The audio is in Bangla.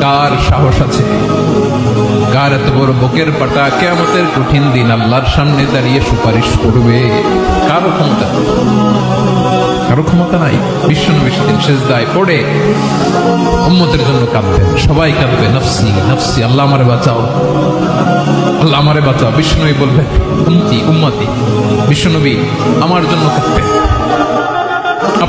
কার সাহস আছে? কার এত বড় বুকের পাটা? কেয়ামতের কঠিন দিন আল্লাহর সামনে দাঁড়িয়ে সুপারিশ করবে। কারও ক্ষমতা কারও ক্ষমতা নাই। বিশ্ব নবী সেদিন সেজদায় পড়ে উম্মতের জন্য কাঁদবেন। সবাই কাঁদবে, নফসি নফসি, আল্লাহ আমারে বাঁচাও। আল্লাহ আমারে বাঁচাও। বিষ্ণুনবী বলবেন, উম্মতি উম্মতি বিষ্ণুনবী আমার জন্য কাঁদবেন।